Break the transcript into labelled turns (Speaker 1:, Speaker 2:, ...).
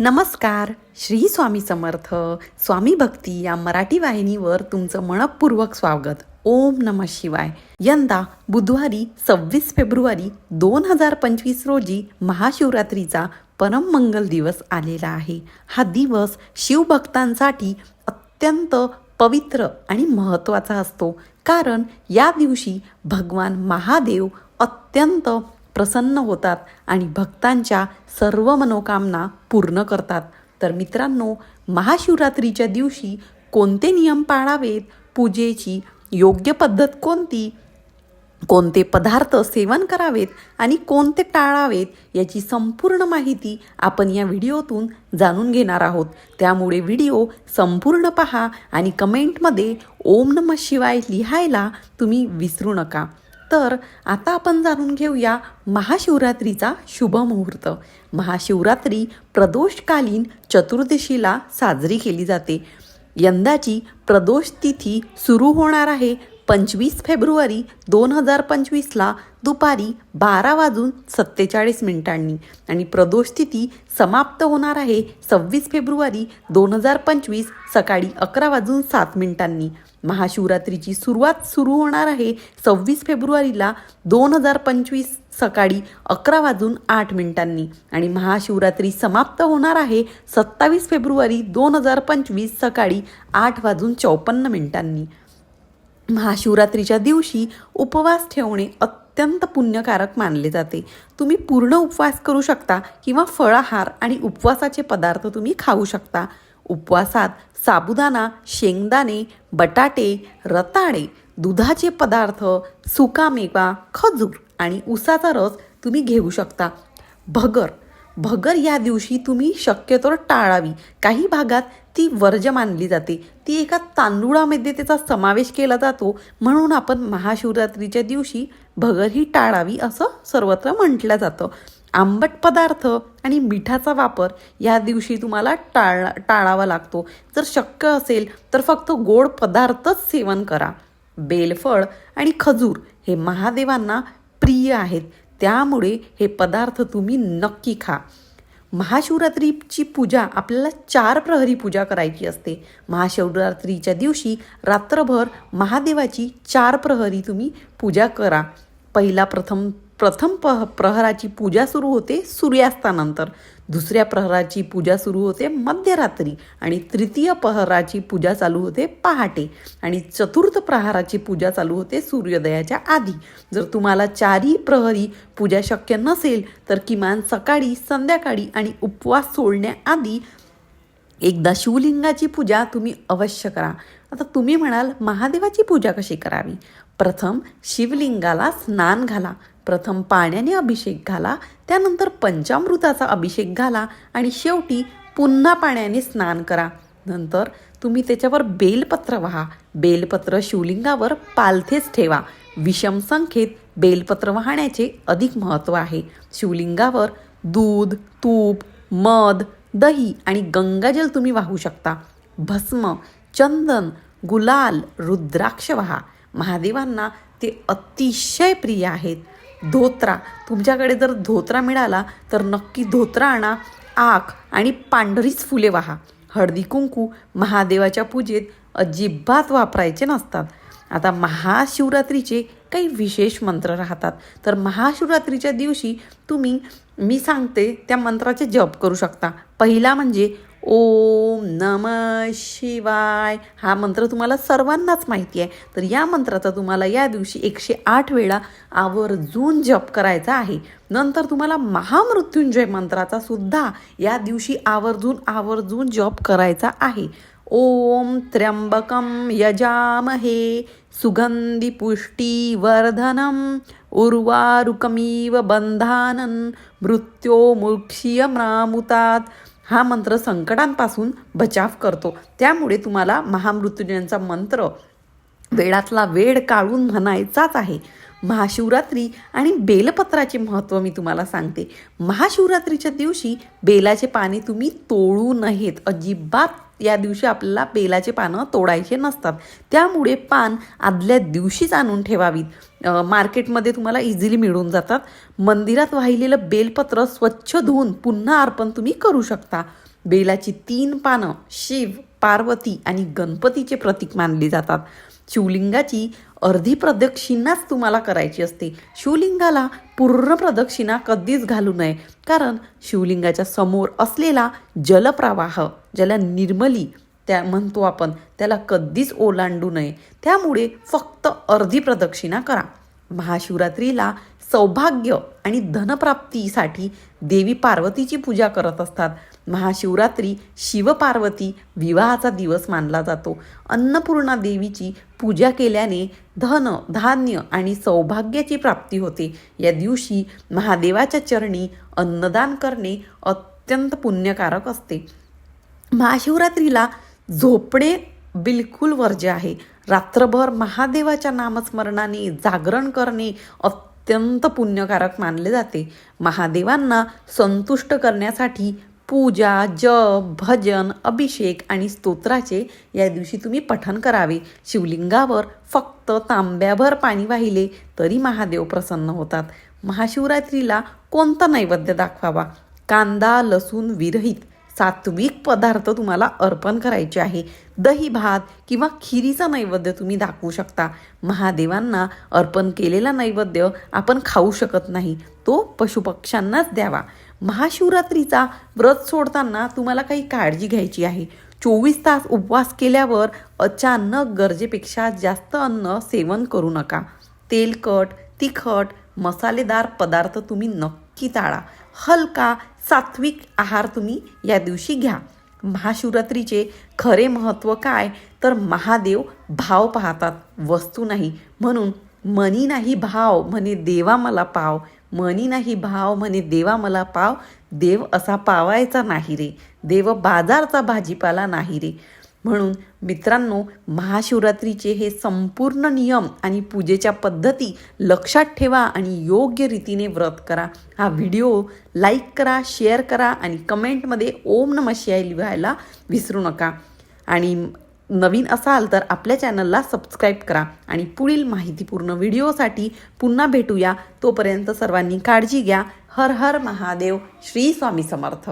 Speaker 1: नमस्कार श्री स्वामी समर्थ स्वामी भक्ती या मराठी वाहिनीवर तुमचं मनपूर्वक स्वागत. ओम नम शिवाय. यंदा बुधवारी सव्वीस फेब्रुवारी दोन हजार पंचवीस रोजी महाशिवरात्रीचा परममंगल दिवस आलेला आहे. हा दिवस शिवभक्तांसाठी अत्यंत पवित्र आणि महत्त्वाचा असतो. कारण या दिवशी भगवान महादेव अत्यंत प्रसन्न होतात आणि भक्तांच्या सर्व मनोकामना पूर्ण करतात. तर मित्रांनो महाशिवरात्रीच्या दिवशी कोणते नियम पाळावेत? पूजेची योग्य पद्धत कोणती? कोणते पदार्थ सेवन करावेत आणि कोणते टाळावेत? याची संपूर्ण माहिती आपण या व्हिडिओतून जाणून घेणार आहोत. त्यामुळे व्हिडिओ संपूर्ण पहा आणि कमेंटमध्ये ओम नम शिवाय लिहायला तुम्ही विसरू नका. तर आता आपण जाणून घेऊया महाशिवरात्रीचा शुभ मुहूर्त. महाशिवरात्री प्रदोषकालीन चतुर्दशीला साजरी केली जाते. यंदाची प्रदोष तिथी सुरू होणार आहे पंचवीस फेब्रुवारी दोन हजार पंचवीसला दुपारी बारा वाजून सत्तेचाळीस मिनिटांनी. आणि प्रदोष तिथी समाप्त होणार आहे सव्वीस फेब्रुवारी दोन हजार पंचवीस सकाळी अकरा वाजून सात मिनिटांनी. महाशिवरात्रीची सुरुवात सुरू होणार आहे सव्वीस फेब्रुवारीला दोन हजार पंचवीस सकाळी अकरा वाजून आठ मिनिटांनी. आणि महाशिवरात्री समाप्त होणार आहे सत्तावीस फेब्रुवारी दोन हजार पंचवीस सकाळी आठ वाजून चौपन्न मिनिटांनी. महाशिवरात्रीच्या दिवशी उपवास ठेवणे अत्यंत पुण्यकारक मानले जाते. तुम्ही पूर्ण उपवास करू शकता किंवा फळाहार आणि उपवासाचे पदार्थ तुम्ही खाऊ शकता. उपवासात साबुदाणा शेंगदाणे बटाटे रताळे दुधाचे पदार्थ सुकामेवा खजूर आणि उसाचा रस तुम्ही घेऊ शकता. भगर भगर या दिवशी तुम्ही शक्यतोवर टाळावी. काही भागात ती वर्ज मानली जाते. ती एका तांदूळामध्ये त्याचा समावेश केला जातो. म्हणून आपण महाशिवरात्रीच्या दिवशी भगर ही टाळावी असं सर्वत्र म्हटलं जातं. आंबट पदार्थ आणि मिठाचा वापर या दिवशी तुम्हाला टाळ टाळावा लागतो. जर शक्य असेल तर फक्त गोड पदार्थच सेवन करा. बेलफळ आणि खजूर हे महादेवांना प्रिय आहेत. त्यामुळे हे पदार्थ तुम्ही नक्की खा. महाशिवरात्रीची पूजा आपल्याला चार प्रहरी पूजा करायची असते. महाशिवरात्रीच्या दिवशी रात्रभर महादेवाची चार प्रहरी तुम्ही पूजा करा. पहिला प्रथम प्रथम पह प्रहराची पूजा सुरू होते सूर्यास्तानंतर. दुसऱ्या प्रहराची पूजा सुरू होते मध्यरात्री आणि तृतीय प्रहराची पूजा चालू होते पहाटे आणि चतुर्थ प्रहाराची पूजा चालू होते सूर्योदयाच्या आधी. जर तुम्हाला चारही प्रहरी पूजा शक्य नसेल तर किमान सकाळी संध्याकाळी आणि उपवास सोडण्याआधी एकदा शिवलिंगाची पूजा तुम्ही अवश्य करा. आता तुम्ही म्हणाल महादेवाची पूजा कशी करावी? प्रथम शिवलिंगाला स्नान घाला. प्रथम पाण्याने अभिषेक घाला त्यानंतर पंचामृताचा अभिषेक घाला आणि शेवटी पुन्हा पाण्याने स्नान करा. नंतर तुम्ही त्याच्यावर बेलपत्र वाहा. बेलपत्र शिवलिंगावर पालथेच ठेवा. विषम संख्येत बेलपत्र वाहण्याचे अधिक महत्त्व आहे. शिवलिंगावर दूध तूप मध दही आणि गंगाजल तुम्ही वाहू शकता. भस्म चंदन गुलाल रुद्राक्ष वाहा. महादेवांना ते अतिशय प्रिय आहेत. धोत्रा. तुमच्याकडे जर धोत्रा मिळाला तर नक्की धोत्रा आणा. आख आणि पांढरीच फुले वाहा. हळदी कुंकू महादेवाच्या पूजेत अजिबात वापरायचे नसतात. आता महाशिवरात्रीचे काही विशेष मंत्र राहतात. तर महाशिवरात्रीच्या दिवशी तुम्ही मी सांगते त्या मंत्राचे जप करू शकता. पहिला म्हणजे ओम नम शिवाय. हा मंत्र तुम्हाला सर्वांनाच माहिती आहे. तर या मंत्राचा तुम्हाला या दिवशी एकशे आठ वेळा आवर्जून जप करायचा आहे. नंतर तुम्हाला महामृत्युंजय मंत्राचा सुद्धा या दिवशी आवर्जून आवर्जून जप करायचा आहे. ओम त्र्यंबकम यजामहे. सुगंधी पुष्टीवर्धनम उर्वारुकमीव बंधानन मृत्योमुक्षीयम्रामुतात हा मंत्र संकटांपासून बचाव करतो. त्यामुळे तुम्हाला महामृत्युंजयांचा मंत्र वेळातला वेळ काढून म्हणायचाच आहे. महाशिवरात्री आणि बेलपत्राचे महत्त्व मी तुम्हाला सांगते. महाशिवरात्रीच्या दिवशी बेलाचे पाने तुम्ही तोडू नयेत. अजिबात या दिवशी आपल्याला बेलाचे पानं तोडायचे नसतात. त्यामुळे पान आदल्या दिवशीच आणून ठेवावीत. मार्केटमध्ये तुम्हाला इझिली मिळून जातात. मंदिरात वाहिलेलं बेलपत्र स्वच्छ धुवून पुन्हा अर्पण तुम्ही करू शकता. बेलाची तीन पानं शिव पार्वती आणि गणपतीचे प्रतीक मानली जातात. शिवलिंगाची अर्धी प्रदक्षिणाच तुम्हाला करायची असते. शिवलिंगाला पूर्ण प्रदक्षिणा कधीच घालू नये. कारण शिवलिंगाच्या समोर असलेला जलप्रवाह ज्याला निर्मली त्या म्हणतो आपण त्याला कधीच ओलांडू नये. त्यामुळे फक्त अर्धी प्रदक्षिणा करा. महाशिवरात्रीला सौभाग्य आणि धनप्राप्तीसाठी देवी पार्वतीची पूजा करत असतात. महाशिवरात्री शिवपार्वती विवाहाचा दिवस मानला जातो. अन्नपूर्णा देवीची पूजा केल्याने धन धान्य आणि सौभाग्याची प्राप्ती होते. या दिवशी महादेवाच्या चरणी अन्नदान करणे अत्यंत पुण्यकारक असते. महाशिवरात्रीला झोपणे बिलकुल वर्ज्य आहे. रात्रभर महादेवाच्या नामस्मरणाने जागरण करणे अत्यंत पुण्यकारक मानले जाते. महादेवांना संतुष्ट करण्यासाठी पूजा जप भजन अभिषेक आणि स्तोत्राचे या दिवशी तुम्ही पठण करावे. शिवलिंगावर फक्त तांब्याभर पाणी वाहिले तरी महादेव प्रसन्न होतात. महाशिवरात्रीला कोणता नैवेद्य दाखवावा? कांदा लसूण विरहित सात्विक पदार्थ तुम्हाला अर्पण करायचे आहे. दही भात किंवा खिरीचा नैवेद्य तुम्ही दाखवू शकता. महादेवांना अर्पण केलेला नैवेद्य आपण खाऊ शकत नाही. तो पशुपक्ष्यांनाच द्यावा. महाशिवरात्रीचा व्रत सोडताना तुम्हाला काही काळजी घ्यायची आहे. चोवीस तास उपवास केल्यावर अचानक गरजेपेक्षा जास्त अन्न सेवन करू नका. तेलकट तिखट मसालेदार पदार्थ तुम्ही नक्की टाळा. हलका सात्विक आहार तुम्ही या दिवशी घ्या. महाशिवरात्रीचे खरे महत्त्व काय? तर महादेव भाव पाहतात वस्तू नाही. म्हणून मनी नाही भाव म्हणे देवा मला पाव. म्हणी नाही भाव म्हणे देवा मला पाव. देव असा पावायचा नाही रे. देव बाजारचा भाजीपाला नाही रे. म्हणून मित्रांनो महाशिवरात्रीचे हे संपूर्ण नियम आणि पूजेच्या पद्धती लक्षात ठेवा आणि योग्य रीतीने व्रत करा. हा व्हिडिओ लाईक करा शेअर करा आणि कमेंटमध्ये ओम नम शिवाय लिहायला विसरू नका. आणि नवीन असाल तर आपल्या चॅनलला सबस्क्राईब करा आणि पुढील माहितीपूर्ण व्हिडिओसाठी पुन्हा भेटूया. तोपर्यंत सर्वांनी काळजी घ्या. हर हर महादेव. श्री स्वामी समर्थ.